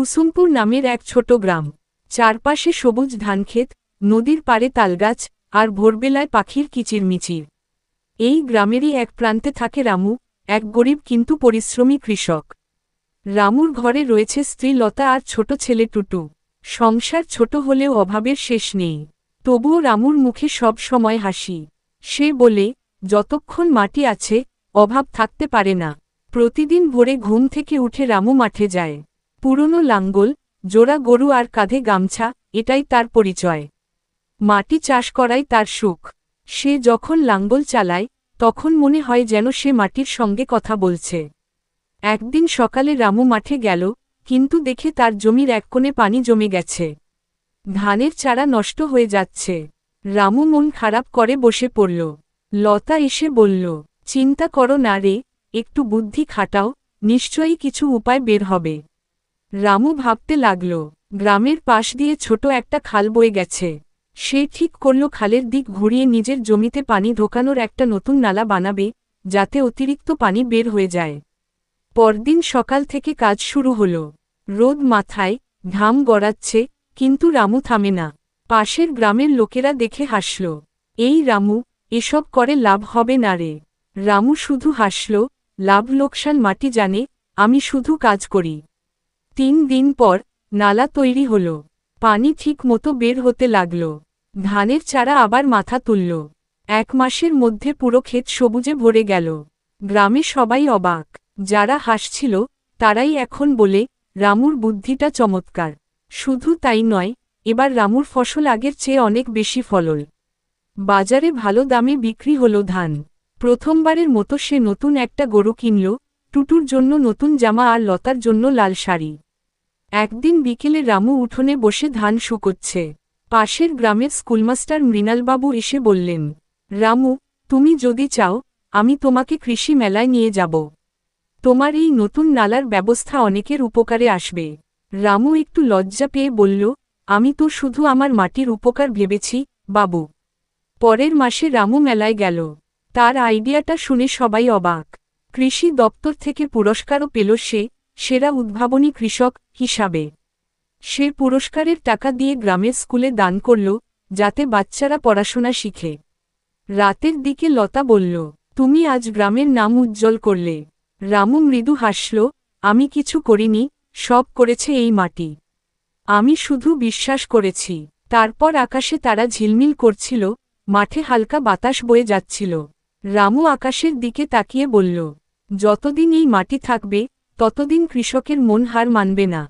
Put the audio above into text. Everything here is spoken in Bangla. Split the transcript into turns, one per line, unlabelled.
কুসুমপুর নামের এক ছোট গ্রাম। চারপাশে সবুজ ধানক্ষেত, নদীর পাড়ে তালগাছ আর ভোরবেলায় পাখির কিচিরমিচির এই গ্রামেরই এক প্রান্তে থাকে রামু, এক গরিব কিন্তু পরিশ্রমী কৃষক। রামুর ঘরে রয়েছে স্ত্রী লতা আর ছোট ছেলে টুটু। সংসার ছোট হলেও অভাবের শেষ নেই। তবুও রামুর মুখে সব সময় হাসি। সে বলে, যতক্ষণ মাটি আছে, অভাব থাকতে পারে না। প্রতিদিন ভোরে ঘুম থেকে উঠে রামু মাঠে যায়। পুরনো লাঙ্গল, জোড়া গরু আর কাঁধে গামছা, এটাই তার পরিচয়। মাটি চাষ করাই তার সুখ। সে যখন লাঙ্গল চালায়, তখন মনে হয় যেন সে মাটির সঙ্গে কথা বলছে। একদিন সকালে রামু মাঠে গেল, কিন্তু দেখে তার জমির এক কোণে পানি জমে গেছে। ধানের চারা নষ্ট হয়ে যাচ্ছে। রামু মন খারাপ করে বসে পড়ল। লতা এসে বলল, চিন্তা করো না রে, একটু বুদ্ধি খাটাও, নিশ্চয়ই কিছু উপায় বের হবে। রামু ভাবতে লাগল, গ্রামের পাশ দিয়ে ছোট একটা খাল বয়ে গেছে। সে ঠিক করল খালের দিক ঘুরিয়ে নিজের জমিতে পানি ঢোকানোর একটা নতুন নালা বানাবে, যাতে অতিরিক্ত পানি বের হয়ে যায়। পরদিন সকাল থেকে কাজ শুরু হল। রোদ মাথায়, ঘাম গড়াচ্ছে, কিন্তু রামু থামে না। পাশের গ্রামের লোকেরা দেখে হাসল, এই রামু, এসব করে লাভ হবে না রে। রামু শুধু হাসল, লাভ লোকসান মাটি জানে, আমি শুধু কাজ করি। তিন দিন পর নালা তৈরি হল। পানি ঠিক মতো বের হতে লাগল। ধানের চারা আবার মাথা তুলল। এক মাসের মধ্যে পুরো ক্ষেত সবুজে ভরে গেল। গ্রামে সবাই অবাক। যারা হাসছিল, তারাই এখন বলে, রামুর বুদ্ধিটা চমৎকার। শুধু তাই নয়, এবার রামুর ফসল আগের চেয়ে অনেক বেশি ফলল। বাজারে ভালো দামে বিক্রি হল ধান। প্রথমবারের মতো সে নতুন একটা গরু কিনল টুটুর জন্য নতুন জামা আর লতার জন্য লাল শাড়ি। একদিন বিকেলে রামু উঠোনে বসে ধান শুকোচ্ছে। পাশের গ্রামের স্কুলমাস্টার মৃণালবাবু এসে বললেন, রামু, তুমি যদি চাও, আমি তোমাকে কৃষি মেলায় নিয়ে যাব। তোমার এই নতুন নালার ব্যবস্থা অনেকের উপকারে আসবে রামু একটু লজ্জা পেয়ে বলল, আমি তো শুধু আমার মাটির উপকার ভেবেছি, বাবু। পরের মাসে রামু মেলায় গেল। তার আইডিয়াটা শুনে সবাই অবাক। কৃষি দপ্তর থেকে পুরস্কারও পেল সে সেরা উদ্ভাবনী কৃষক হিসাবে। সে পুরস্কারের টাকা দিয়ে গ্রামের স্কুলে দান করল, যাতে বাচ্চারা পড়াশোনা শিখে। রাতের দিকে লতা বলল, তুমি আজ গ্রামের নাম উজ্জ্বল করলে রামু মৃদু হাসল, আমি কিছু করিনি, সব করেছে এই মাটি। আমি শুধু বিশ্বাস করেছি। তারপর আকাশে তারা ঝিলমিল করছিল, মাঠে হালকা বাতাস বয়ে যাচ্ছিল। রামু আকাশের দিকে তাকিয়ে বলল, যতদিন এই মাটি থাকবে, ততদিন কৃষকের মন হার মানবে না।